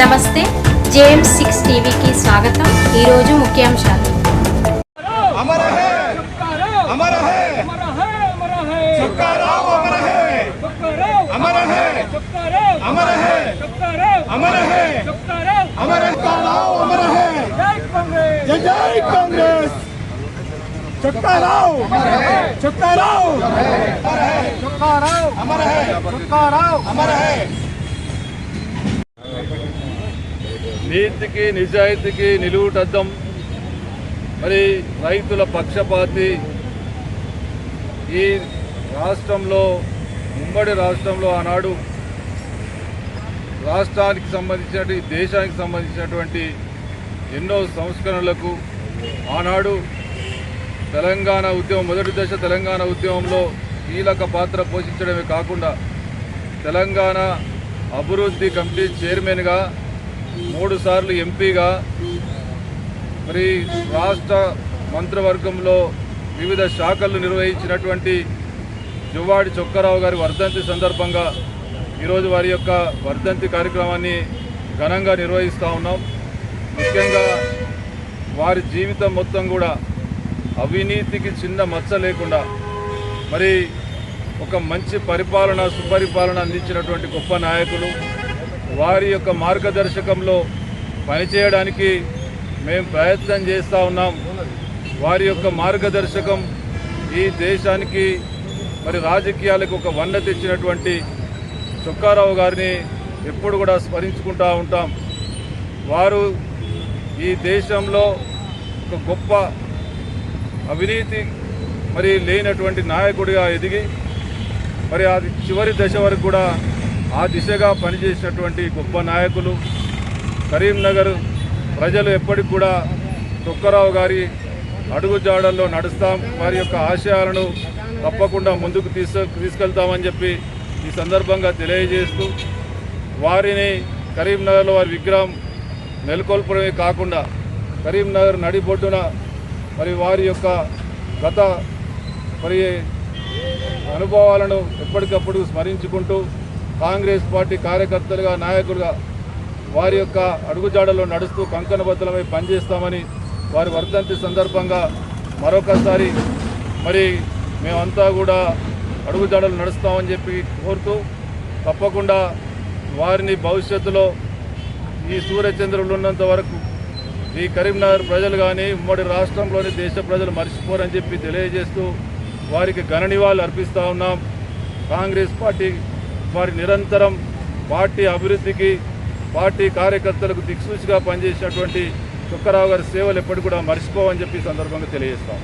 నమస్తే JM six టీవీకి స్వాగతం ఈరోజు ముఖ్యాంశాలు अमर है अमर है चुपका राव अमर है अमर है अमर है अमर है अमर है चुपका राव अमर है जय जय कांग्रेस चुपका राव चुपका राव चुपका राव अमर है चुपका राव अमर है నీతికి నిజాయితీకి నిలువుటద్దం. మరి రైతుల పక్షపాతి ఈ రాష్ట్రంలో ఉమ్మడి రాష్ట్రంలో ఆనాడు రాష్ట్రానికి సంబంధించినటువంటి దేశానికి సంబంధించినటువంటి ఎన్నో సంస్కరణలకు ఆనాడు తెలంగాణ ఉద్యమం మొదటి దశ తెలంగాణ ఉద్యమంలో కీలక పాత్ర పోషించడమే కాకుండా తెలంగాణ అభివృద్ధి కమిటీ చైర్మన్గా మూడు సార్లు ఎంపీగా మరి రాష్ట్ర మంత్రివర్గంలో వివిధ శాఖలు నిర్వహించినటువంటి జువ్వాడి చొక్కరావు గారి వర్ధంతి సందర్భంగా ఈరోజు వారి యొక్క వర్ధంతి కార్యక్రమాన్ని ఘనంగా నిర్వహిస్తూ ఉన్నాం. ముఖ్యంగా వారి జీవితం మొత్తం కూడా అవినీతికి చిన్న మచ్చ లేకుండా మరి ఒక మంచి పరిపాలన సుపరిపాలన అందించినటువంటి గొప్ప నాయకులు. వారి యొక్క మార్గదర్శకంలో పనిచేయడానికి మేము ప్రయత్నం చేస్తూ ఉన్నాం. వారి యొక్క మార్గదర్శకం ఈ దేశానికి మరి రాజకీయాలకు ఒక వన్న తెచ్చినటువంటి చొక్కారావు గారిని ఎప్పుడు కూడా స్మరించుకుంటూ ఉంటాం. వారు ఈ దేశంలో ఒక గొప్ప అవినీతి మరి లేనటువంటి నాయకుడిగా ఎదిగి మరి అది చివరి దశ వరకు కూడా ఆ దిశగా పనిచేసినటువంటి గొప్ప నాయకులు కరీంనగర్ ప్రజలు ఎప్పటికి కూడా తొక్కరావు గారి అడుగుజాడల్లో నడుస్తాం. వారి యొక్క ఆశయాలను తప్పకుండా ముందుకు తీసు తీసుకెళ్తామని చెప్పి ఈ సందర్భంగా తెలియజేస్తూ వారిని కరీంనగర్లో వారి విగ్రహం నెలకొల్పడమే కాకుండా కరీంనగర్ నడిబొడ్డున మరి వారి యొక్క గత మరి అనుభవాలను ఎప్పటికప్పుడు స్మరించుకుంటూ కాంగ్రెస్ పార్టీ కార్యకర్తలుగా నాయకులుగా వారి యొక్క అడుగుజాడలో నడుస్తూ కంకణబద్ధలమై పనిచేస్తామని వారి వర్ధంతి సందర్భంగా మరొకసారి మరి మేమంతా కూడా అడుగుజాడలు నడుస్తామని చెప్పి కోరుతూ తప్పకుండా వారిని భవిష్యత్తులో ఈ సూర్యచంద్రులు ఉన్నంత వరకు ఈ కరీంనగర్ ప్రజలు కానీ ఉమ్మడి రాష్ట్రంలోని దేశ ప్రజలు మర్చిపోరని చెప్పి తెలియజేస్తూ వారికి ఘన నివాళులు అర్పిస్తూ ఉన్నాం. కాంగ్రెస్ పార్టీ వారి నిరంతరం పార్టీ అభివృద్ధికి పార్టీ కార్యకర్తలకు దిక్సూచిగా పనిచేసినటువంటి చుక్కారావు గారి సేవలు ఎప్పటికూడా మర్చిపోవని చెప్పి సందర్భంగా తెలియజేస్తాం.